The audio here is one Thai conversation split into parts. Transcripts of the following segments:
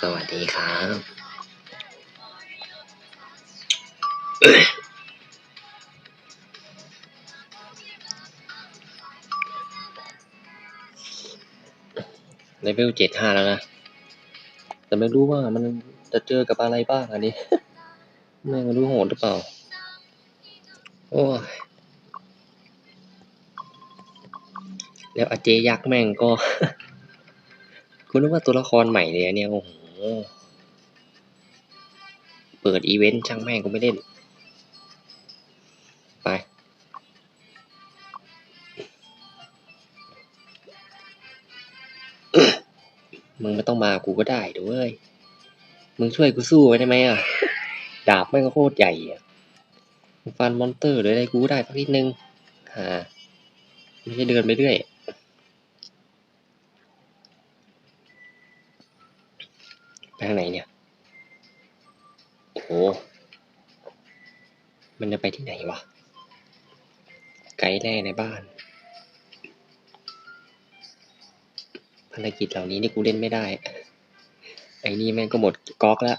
สวัสดีครับเลเวลเจ็ดห้าแล้วนะ แต่ไม่รู้ว่ามันจะเจอกับอะไรบ้างอันนี้แม่งรู้โหดหรือเปล่า โอ้ย แล้วอาเจยักษ์แม่งก็ คุณนึกว่าตัวละครใหม่เลยเนี่ย โอ้โห เปิดอีเวนต์ช่างแม่งก็ไม่เล่น ไป มึงไม่ต้องมากูก็ได้เดี๋ยวเว้ย มึงช่วยกูสู้ไว้ได้ไหมอะ ดาบแม่งก็โคตรใหญ่อะฟันมอนเตอร์หรืออะไรกูได้สักนิดนึงฮ่าไม่ใช่เดินไปเรื่อย ไป ทางไหนเนี่ยโอ้โห มันจะไปที่ไหนวะ ไกด์แร่ในบ้าน ภารกิจเหล่านี้นี่กูเล่นไม่ได้ ไอ้นี่แม่งก็หมดก๊อกแล้ว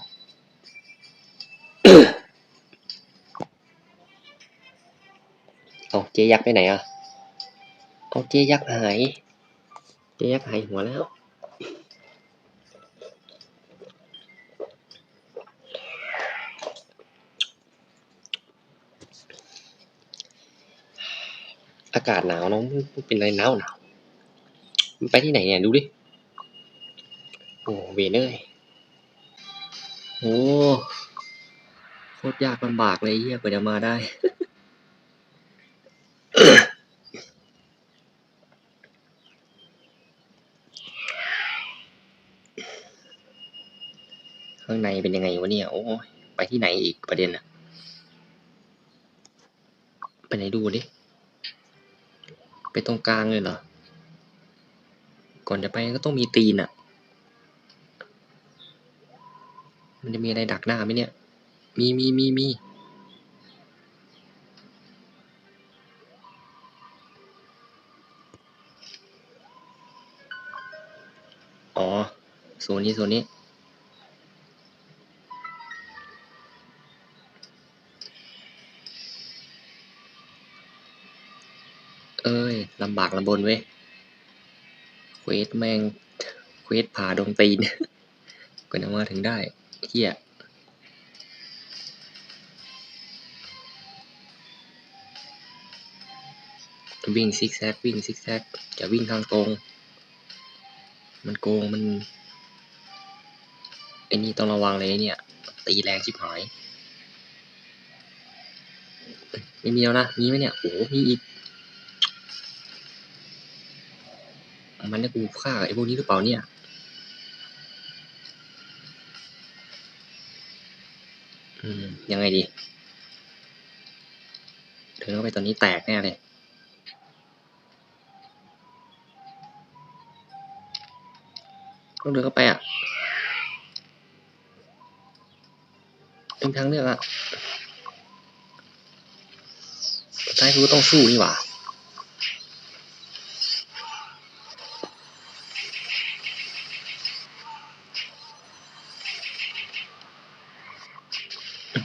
เอาเจยักษ์ไปไหนอะเอาเจยักษ์หาย เจยักษ์หายหัวแล้ว อากาศหนาวเน้องเป็นอะไรหนาวหนาวมันไปที่ไหนเนี่ยดูดิ โอ้เวนเอ้ยโอ้โคตรยากลำบากเลยเฮียกว่าจะมาได้ ข้างในเป็นยังไงวะเนี่ย โอ้ยไปที่ไหนอีกประเด็นอะไปไหนดูดิ ไปตรงกลางเลยเหรอ ก่อนจะไปก็ต้องมีตีนอะมันจะมีอะไรดักหน้าไหมเนี่ย มีมีมีมีอ๋อโซนนี้โซนนี้ เอ้ยลำบากลำบนเว้ยเควสแม่งเควสผ่าดงตีนกว่าจะมาถึงได้เฮียวิ่งซิกแซกวิ่งซิกแซกจะวิ่งทางตรง มันโกงมันไอ้นี่ต้องระวังเลยเนี่ย ตีแรงชิบหาย ไม่มีแล้วนะ มีไหมเนี่ย โอ้ มีอีก มันได้กูฆ่าไอ้พวกนี้หรือเปล่าเนี่ยอืมยังไงดีเดินเข้าไปตอนนี้แตกแน่เลยต้องเดินเข้าไปอะเป็นทางเลือกอะสุดท้ายกูก็ต้องสู้นี่หว่า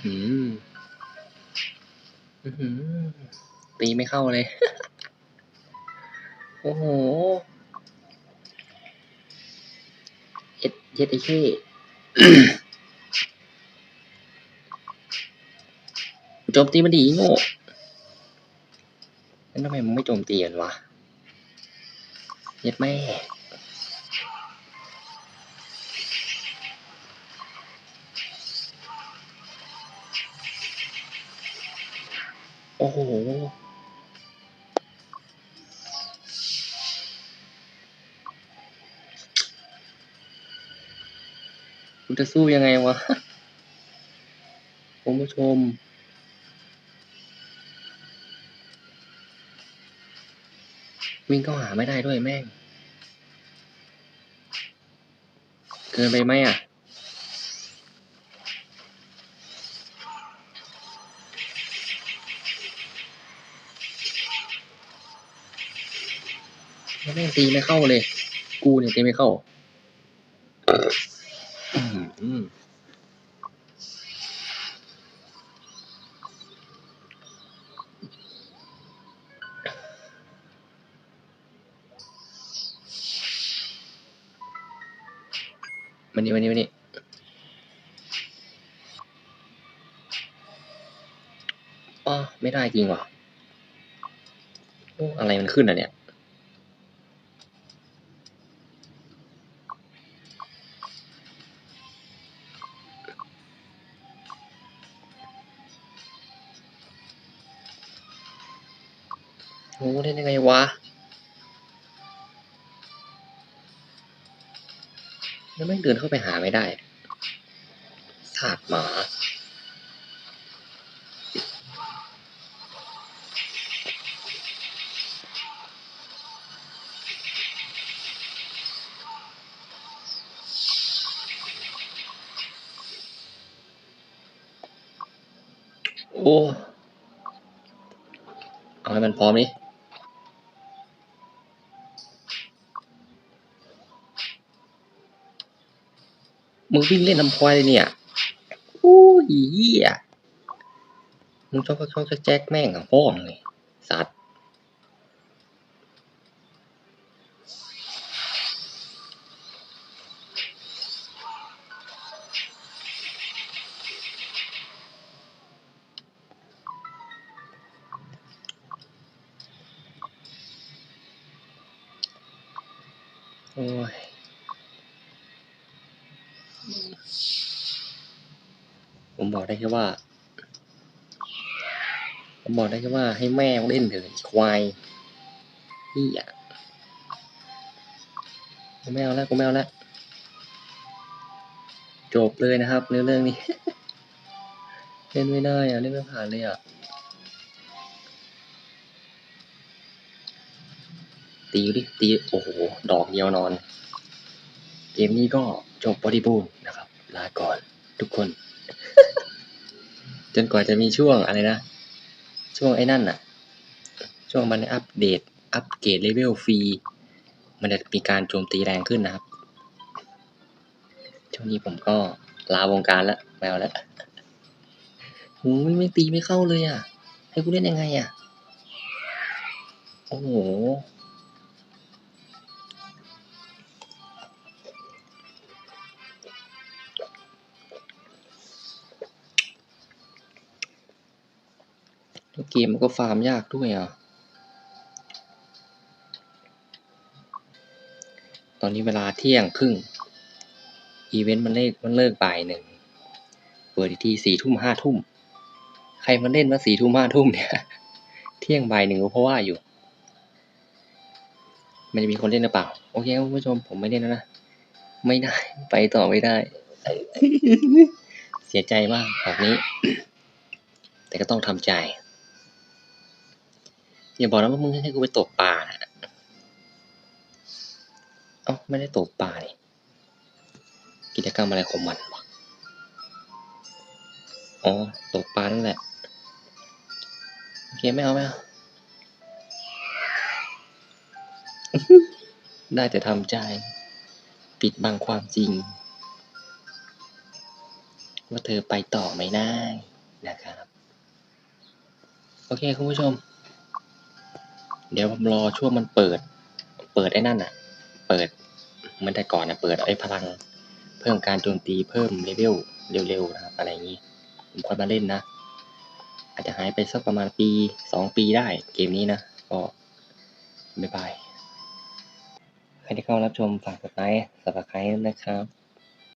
หืออื้อหือตีไม่เข้าเลย โอ้โหเย็ดเย็ดไอ้เช่โจมตีมันดีโง่แล้วทำไมมึงไม่โจมตีกันวะเย็ดแม่ โอ้โหคุณจะสู้ยังไงวะคุณผู้ชมวิ่งเข้าหาไม่ได้ด้วยแม่ง เกินไปไหมอะ แม่งตีไม่เข้าเลย กูเนี่ยตีไม่เข้าอื้อหือมานี่มานี่มานี่อ้อไม่ได้จริงว่ะโอ้อะไรมันขึ้นอะเนี่ย โอ้เล่นยังไงวะแล้วแม่เดินเข้าไปหาไม่ได้สาดหมา โอ้ เอาให้มันพร้อมนี่ มึงวิ่งเล่นทำควายเลยเนี่ยโอ้ยเหี้ยมึงชอบก็ชอบจะแจ็คแม่งของพ่อมึงเลยสัตว์โอ้ย ผมบอกได้แค่ว่า ผมบอกได้แค่ว่าให้แม่เล่นเถอะควายเฮียกูไม่เอาแล้วกูไม่เอาแล้วจบเลยนะครับเรื่องเรื่องนี้ เล่นไม่ได้อะเล่นไม่ผ่านเลยอะตีดิตีโอ้โหดอกเดียวนอน เกมนี้ก็จบบริบูรณ์นะครับ ลาก่อนทุกคน จนกว่าจะมีช่วงอะไรนะ ช่วงไอ้นั่นน่ะช่วงมันอัปเดต อัปเกรดเลเวลฟรี มันจะมีการโจมตีแรงขึ้นนะครับ ช่วงนี้ผมก็ลาวงการแล้วไม่เอาแล้วโหูมันไม่ตีไม่เข้าเลยอะ ให้กูเล่นยังไงอะ โอ้โห แล้วเกมมันก็ฟาร์มยากด้วยอะ ตอนนี้เวลาเที่ยงครึ่ง อีเวนต์มันเลิกมันเลิกบ่ายหนึ่ง เปิดอีกทีสี่ทุ่มห้าทุ่ม ใครมาเล่นมาสี่ทุ่มห้าทุ่มเนี่ย เที่ยงบ่ายหนึ่งก็เพราะว่าอยู่ มันจะมีคนเล่นหรือเปล่า โอเคครับคุณผู้ชมผมไม่เล่นแล้วนะ ไม่ได้ ไปต่อไม่ได้ เสียใจมากแบบนี้ แต่ก็ต้องทำใจ อย่าบอกนะว่ามึงให้กูไปตกปลาเอ้าไม่ได้ตกปลานี่กิจกรรมอะไรของมันวะอ๋อตกปลานั่นแหละโอเคไม่เอาไม่เอาได้แต่ทำใจ ปิดบังความจริง ว่าเธอไปต่อไม่ได้นะครับ โอเค คุณผู้ชม เดี๋ยวผมรอช่วงมันเปิด เปิดไอ้นั่นอะ เปิดเหมันแต่ก่อนนะเปิดไอ้พลัง เพิ่มการโจมตีเพิ่มเลเวลเร็วๆนะครับอะไรอย่างนี้ผมค่อยมาเล่นนะ อาจจะหายไปสักประมาณปีสองปีได้เกมนี้นะ ก็บ๊ายบายใครที่เข้ารับชมฝากกดไลค์สับสไครต์นะครับ